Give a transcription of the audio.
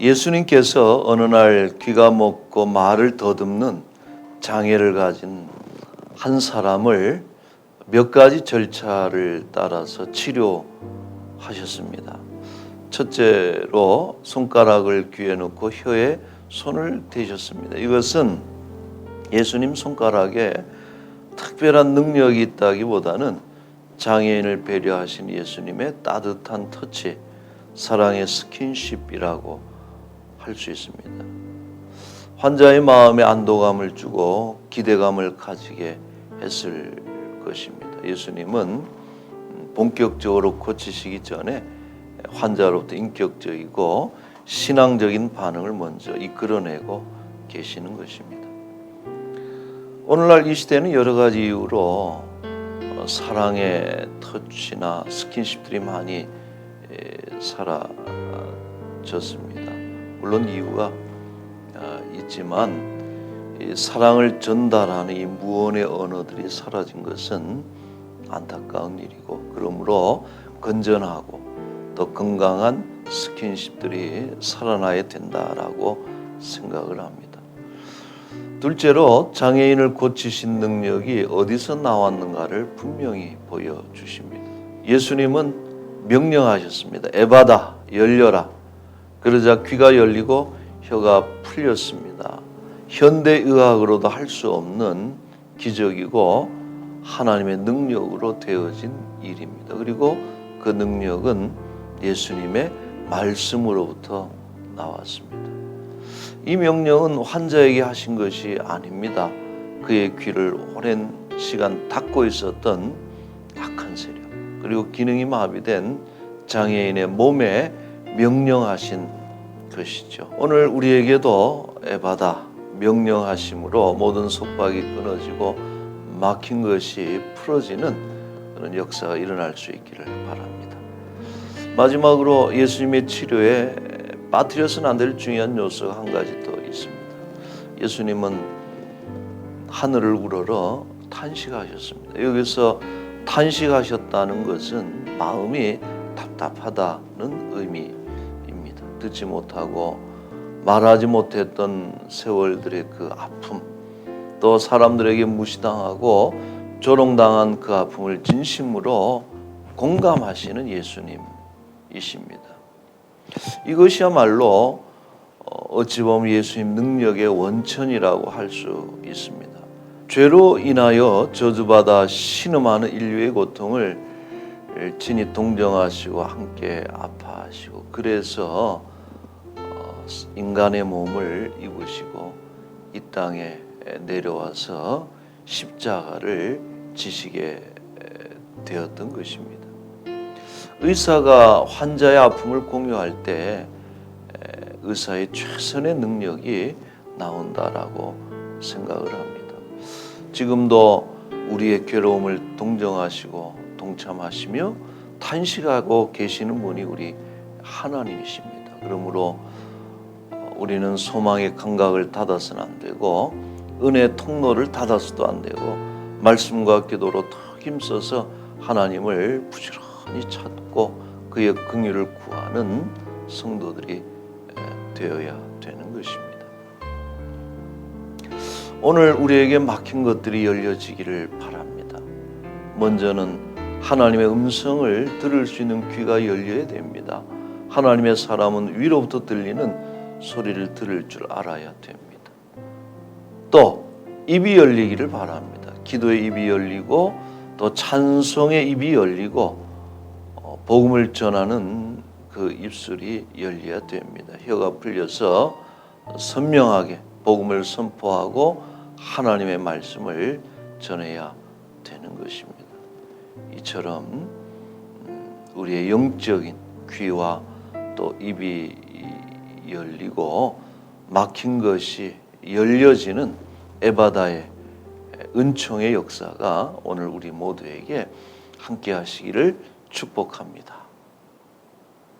예수님께서 어느 날 귀가 먹고 말을 더듬는 장애를 가진 한 사람을 몇 가지 절차를 따라서 치료하셨습니다. 첫째로 손가락을 귀에 넣고 혀에 손을 대셨습니다. 이것은 예수님 손가락에 특별한 능력이 있다기보다는 장애인을 배려하신 예수님의 따뜻한 터치, 사랑의 스킨십이라고 할 수 있습니다. 환자의 마음에 안도감을 주고 기대감을 가지게 했을 것입니다. 예수님은 본격적으로 고치시기 전에 환자로부터 인격적이고 신앙적인 반응을 먼저 이끌어내고 계시는 것입니다. 오늘날 이 시대는 여러 가지 이유로 어, 사랑의 터치나 스킨십들이 많이 에, 사라졌습니다. 물론 이유가 아, 있지만 이 사랑을 전달하는 이 무언의 언어들이 사라진 것은 안타까운 일이고 그러므로 건전하고 더 건강한 스킨십들이 살아나야 된다라고 생각을 합니다. 둘째로 장애인을 고치신 능력이 어디서 나왔는가를 분명히 보여주십니다. 예수님은 명령하셨습니다. 에바다 열려라. 그러자 귀가 열리고 혀가 풀렸습니다. 현대 의학으로도 할 수 없는 기적이고 하나님의 능력으로 되어진 일입니다. 그리고 그 능력은 예수님의 말씀으로부터 나왔습니다. 이 명령은 환자에게 하신 것이 아닙니다. 그의 귀를 오랜 시간 닫고 있었던 악한 세력, 그리고 기능이 마비된 장애인의 몸에 명령하신 것이죠. 오늘 우리에게도 에바다 명령하심으로 모든 속박이 끊어지고 막힌 것이 풀어지는 그런 역사가 일어날 수 있기를 바랍니다. 마지막으로 예수님의 치료에 빠뜨려서는 안 될 중요한 요소가 한 가지 더 있습니다. 예수님은 하늘을 우러러 탄식하셨습니다. 여기서 탄식하셨다는 것은 마음이 답답하다는 의미입니다. 듣지 못하고 말하지 못했던 세월들의 그 아픔, 또 사람들에게 무시당하고 조롱당한 그 아픔을 진심으로 공감하시는 예수님이십니다. 이것이야말로 어, 어찌 보면 예수님 능력의 원천이라고 할 수 있습니다. 죄로 인하여 저주받아 신음하는 인류의 고통을 친히 동정하시고 함께 아파하시고 그래서 어, 인간의 몸을 입으시고 이 땅에 내려와서 십자가를 지시게 되었던 것입니다. 의사가 환자의 아픔을 공유할 때 의사의 최선의 능력이 나온다라고 생각을 합니다. 지금도 우리의 괴로움을 동정하시고 동참하시며 탄식하고 계시는 분이 우리 하나님이십니다. 그러므로 우리는 소망의 감각을 닫아서는 안 되고 은혜 통로를 닫아서도 안 되고 말씀과 기도로 더 힘써서 하나님을 부지런히 찾고 그의 긍휼을 구하는 성도들이 되어야 되는 것입니다. 오늘 우리에게 막힌 것들이 열려지기를 바랍니다. 먼저는 하나님의 음성을 들을 수 있는 귀가 열려야 됩니다. 하나님의 사람은 위로부터 들리는 소리를 들을 줄 알아야 됩니다. 또 입이 열리기를 바랍니다. 기도의 입이 열리고 또 찬송의 입이 열리고 어, 복음을 전하는 그 입술이 열려야 됩니다. 혀가 풀려서 선명하게 복음을 선포하고 하나님의 말씀을 전해야 되는 것입니다. 이처럼 우리의 영적인 귀와 또 입이 열리고 막힌 것이 열려지는 에바다의 은총의 역사가 오늘 우리 모두에게 함께 하시기를 축복합니다.